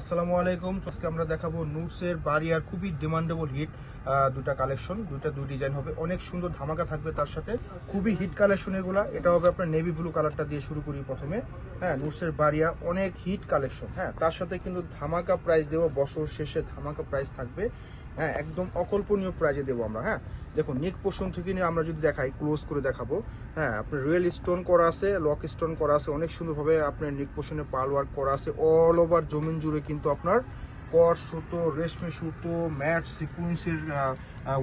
আসসালামু আলাইকুম। আজকে আমরা দেখাবো নুটসের বারিয়ার খুবই ডিমান্ডেবল হিট দুটা কালেকশন দুটা দুই ডিজাইন হবে। অনেক সুন্দর ধামাকা থাকবে তার সাথে। খুবই হিট কালেকশন এগুলা। এটা হবে আপনার নেভি ব্লু কালারটা দিয়ে শুরু করি প্রথমে। হ্যাঁ নুটসের বারিয়া অনেক হিট কালেকশন হ্যাঁ। তার সাথে কিন্তু ধামাকা প্রাইস দেবো বছর শেষে ধামাকা প্রাইস থাকবে। হ্যাঁ একদম অকল্পনীয় প্রাইজে দেবো আমরা হ্যাঁ। দেখুন নেক পোষণ থেকে নিয়ে আমরা যদি দেখাই ক্লোজ করে দেখাবো হ্যাঁ আপনার রিয়েল স্টোন করা আছে লক স্টোন করা আছে, অনেক সুন্দরভাবে আপনার নেক পোষণে পাল ওয়ার্ক করা আছে অল ওভার জমিন জুড়ে কিন্তু আপনার কর সুতো, রেশমি সুতো, ম্যাট, সিকুয়েন্সের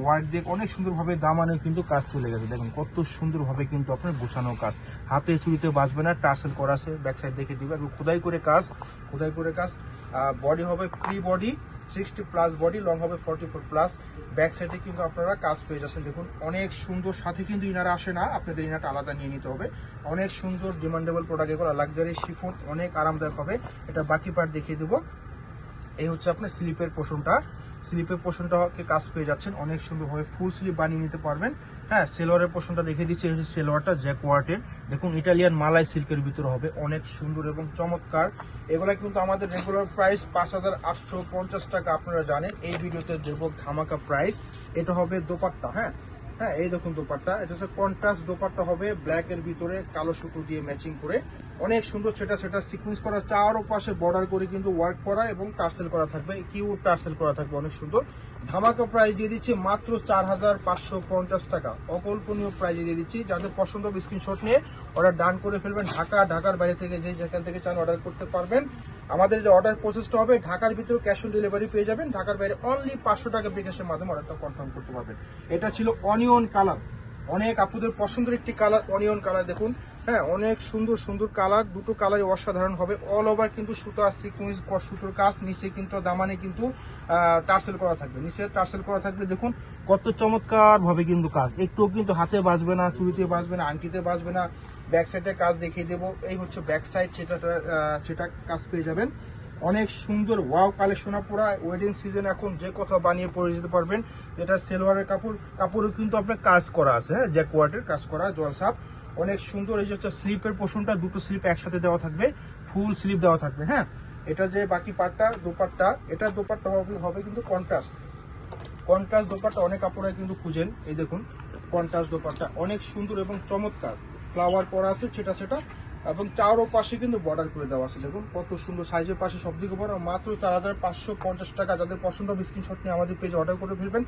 ওয়ার্ড দিয়ে অনেক সুন্দরভাবে দামানে কিন্তু কাজ চলে গেছে। দেখুন, কত সুন্দরভাবে কিন্তু আপনার গোছানো কাজ। হাতে চুরিতে বাঁচবে না, টার্সেল করা আছে ব্যাক সাইড দেখে দিবে। একটু খোদাই করে কাজ, খোদাই করে কাজ। বডি হবে free body sixty plus body long হবে ফর্টি ফোর প্লাস ব্যাক সাইডে কিন্তু আপনারা কাজ পেয়ে যাচ্ছেন। দেখুন, অনেক সুন্দর, সাথে কিন্তু ইনার আসে না, আপনাদের ইনারটা আলাদা নিয়ে নিতে হবে। অনেক সুন্দর ডিমান্ডেবল প্রোডাক্ট এগুলো লাক্সারি শিফন অনেক আরামদায়ক হবে। এটা বাকি পার্ট দেখিয়ে দেবো। এই হচ্ছে আপনার স্লিপের পোষণটা। স্লিপের পোষণটাকে কাজ পেয়ে যাচ্ছেন, অনেক সুন্দরভাবে ফুল স্লিপ বানিয়ে নিতে পারবেন। হ্যাঁ সেলোয়ারের পোষণটা দেখে দিচ্ছি, এই সেলোয়ারটা জ্যাকওয়ার্টের দেখুন ইটালিয়ান মালাই সিল্কের ভিতরে হবে, অনেক সুন্দর এবং চমৎকার। এগুলা কিন্তু আমাদের রেগুলার প্রাইস পাঁচ হাজার আটশো পঞ্চাশ টাকা, আপনারা জানেন। এই ভিডিওতে দেবো ধামাকা প্রাইস এটা হবে দোপাট্টা হ্যাঁ? হ্যাঁ এই দেখুন দোপাট্টা। এটা হচ্ছে কন্ট্রাস্ট দোপাট্টা হবে ব্ল্যাক এর ভিতরে কালো সুতো দিয়ে ম্যাচিং করে। অনেক সুন্দর সেটা সেটা সিকুয়েন্স করা চারও পাশে বর্ডার করে কিন্তু ওয়ার্ক করা এবং টার্সেল করা থাকবে। কিউ টার্সেল করা থাকবে, অনেক সুন্দর। ধামাকা প্রাইস দিয়ে দিচ্ছি মাত্র চার হাজার পাঁচশো পঞ্চাশ টাকা। অকল্পনীয় প্রাইজে দিয়ে দিচ্ছি। যাদের পছন্দ স্ক্রিনশট নিয়ে অর্ডার ডান করে ফেলবেন। ঢাকা, ঢাকার বাইরে থেকে যে যেখান থেকে চান অর্ডার করতে পারবেন। আমাদের যে অর্ডার প্রসেসটা হবে, ঢাকার ভিতরে ক্যাশ অন ডেলিভারি পেয়ে যাবেন। ঢাকার বাইরে অনলি পাঁচশো টাকা বিকাশের মাধ্যমে অর্ডারটা কনফার্ম করতে পারবেন। এটা ছিল অনিয়ন কালার অনেক আপনাদের পছন্দের একটি কালার অনিয়ন কালার দেখুন। হ্যাঁ অনেক সুন্দর সুন্দর কালার দুটো কালারই অসাধারণ হবে। অল ওভার কিন্তু সুতো আর সিকুয়েন্স সুতোর কাজ, নিচে কিন্তু, দামানে কিন্তু টার্সেল করা থাকবে। নিচে টার্সেল করা থাকবে, দেখুন, কত চমৎকার ভাবে কিন্তু কাজ। একটুও কিন্তু হাতে বাঁচবে না চুরিতে বাঁচবে না, আংটিতে বাঁচবে না ব্যাক সাইডে কাজ দেখিয়ে দেবো। এই হচ্ছে ব্যাক সাইড সেটা সেটা কাজ পেয়ে যাবেন। অনেক সুন্দর ওয়াও কালেকশন পুরা। ওয়েডিং সিজন এখন যে কোথাও বানিয়ে পরে যেতে পারবেন, এটা সেলোয়ারের কাপড়, কাপড়ও কিন্তু আপনার কাজ করা আছে হ্যাঁ জ্যাকওয়ার্ডের কাজ করা, জলসাপ। অনেক সুন্দর, এই যে হচ্ছে স্লিপের পোষণটা, দুটো স্লিপ একসাথে দেওয়া থাকবে, ফুল স্লিপ দেওয়া থাকবে হ্যাঁ? এটা যে বাকি পাটটা, দোপাট্টা, এটা দোপাট্টা হবে কিন্তু কন্ট্রাস্ট কন্ট্রাস্ট দোপাট্টা অনেক কাপড়ে কিন্তু খুঁজেন, এই দেখুন কন্ট্রাস্ট দোপাট্টা অনেক সুন্দর এবং চমৎকার। ফ্লাওয়ার করা আছে সেটা সেটা এবং চারও পাশে কিন্তু বর্ডার করে দেওয়া আছে, দেখুন, কত সুন্দর সাইজের পাশে সব দিকে বড় মাত্র চার হাজার পাঁচশো পঞ্চাশ টাকা। যাদের পছন্দ স্ক্রিনশট নিয়ে আমাদের পেজে অর্ডার করে ফেলবেন।